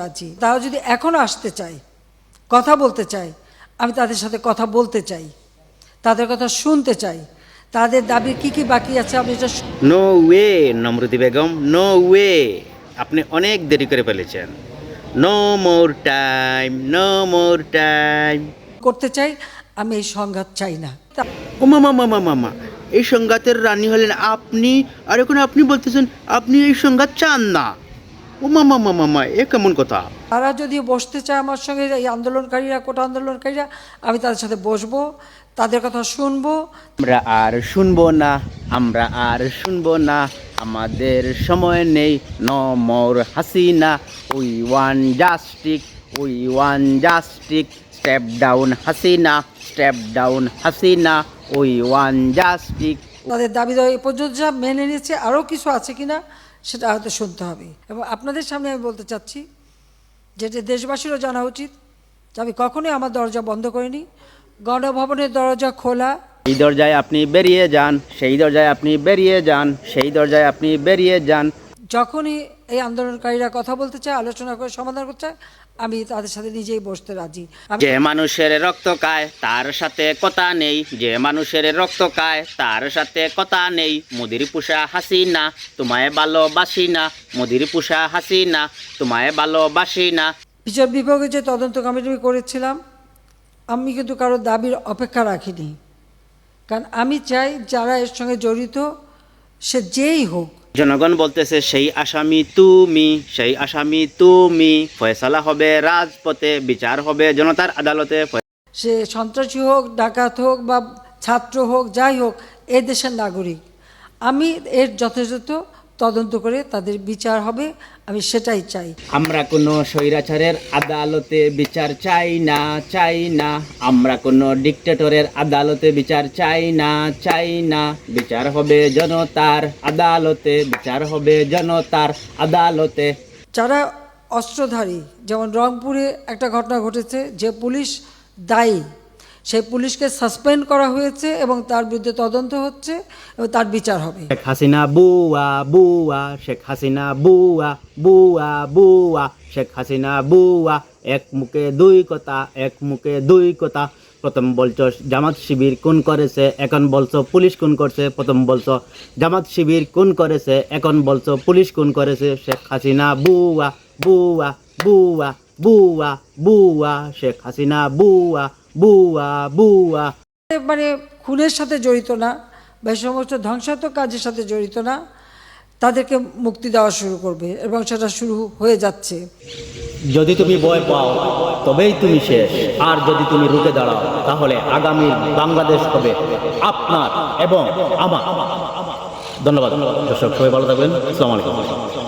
রাজি। তারা যদি এখনও আসতে চায় কথা বলতে চায় আমি তাদের সাথে কথা বলতে চাই তাদের কথা শুনতে চাই তাদের দাবি কি কি বাকি আছে আমি এটা নো ওয়ে নমরুদি বেগম নো ওয়ে আপনি অনেক দেরি করে ফেলেছেন। No more time no more time করতে চাই আমি এই সংঘাত চাই না। ও মামা মামা মামা এই সংঘাতের রানী হলেন আপনি আর এখন আপনি বলতেছেন আপনি এই সংঘাত চান না। ও মামা মামা মামা এ কেমন কথা? তারা যদি বসতে চায় আমার সঙ্গে এই আন্দোলনকারীরা কোটা আন্দোলনকারীরা আমি তাদের সাথে বসবো তাদের কথা শুনব। আমরা আর শুনব না আমরা আর শুনব না আমাদের সময় নেই no more Hasina we want justice we want justice step down Hasina step down Hasina we want justice. তাদের দাবি এই পর্যন্ত যা মেনে নিয়েছে আরও কিছু আছে কিনা সেটা হয়তো শুনতে হবে। এবং আপনাদের সামনে আমি বলতে চাচ্ছি যেটা দেশবাসীরও জানা উচিত যে আমি কখনোই আমার দরজা বন্ধ করিনি। গণভবনের দরজা খোলা। এই দরজায় আপনি বেরিয়ে যান সেই দরজায় আপনি বেরিয়ে যান সেই দরজায় আপনি বেরিয়ে যান। যখনই এই আন্দোলনকারীরা কথা বলতে চায় আলোচনা করে সমাধান করতে চায় আমি তাদের সাথে নিজেই বসতে রাজি। যে মানুষের রক্ত খায় তার সাথে কথা নেই। যে মানুষের রক্ত খায় তার সাথে কথা নেই। মুদির পোষা হাসি না তোমায় ভালোবাসি না। মুদির পোষা হাসি না তোমায় ভালোবাসি না। বিচার বিভাগে যে তদন্ত কমিটি করেছিলাম আমি কিন্তু কারও দাবির অপেক্ষা রাখিনি। কারণ আমি চাই যারা এর সঙ্গে জড়িত সে যেই হোক জনগণ বলতেছে, সেই আসামি তুমি, সেই আসামি তুমি। ফয়সালা হবে রাজপথে, বিচার হবে জনতার আদালতে। সে সন্ত্রাসী হোক, ডাকাত হোক বা ছাত্র হোক, যাই হোক, এ দেশের নাগরিক। আমি এর যথাযথ তদন্ত করে তাদের বিচার হবে আমি সেটাই চাই। আমরা কোনো স্বৈরাচারের আদালতে বিচার চাই না চাই না। আমরা কোনো ডিকটেটরের আদালতে বিচার চাই না চাই না। বিচার হবে জনতার আদালতে বিচার হবে জনতার আদালতে। যারা অস্ত্রধারী যেমন রংপুরে একটা ঘটনা ঘটেছে যে পুলিশ দায়ী সেই পুলিশকে সাসপেন্ড করা হয়েছে এবং তার বিরুদ্ধে তদন্ত হচ্ছে এবং তার বিচার হবে। শেখ হাসিনা বুয়া বুয়া, শেখ হাসিনা বুয়া বুয়া বুয়া, শেখ হাসিনা বুয়া, এক মুখে দুই কথা, এক মুখে দুই কথা। প্রথম বলছো, জামাত শিবির কোন করেছে, এখন বলছো পুলিশ কোন করছে, প্রথম বলছো জামাত শিবির কোন করেছে, এখন বলছো পুলিশ কোন করেছে, শেখ হাসিনা বুয়া বুয়া বুয়া বুয়া বুয়া, শেখ হাসিনা বুয়া বুয়া বুয়া। মানে খুনের সাথে জড়িত না বা সমস্ত ধ্বংসাত্মক কাজের সাথে জড়িত না তাদেরকে মুক্তি দেওয়া শুরু করবে এবং সেটা শুরু হয়ে যাচ্ছে। যদি তুমি ভয় পাও তবেই তুমি শেষ। আর যদি তুমি রুখে দাঁড়াও তাহলে আগামী বাংলাদেশ হবে আপনার এবং আমার। ধন্যবাদ। দর্শক সবাই ভালো থাকবেন। আসসালামু আলাইকুম।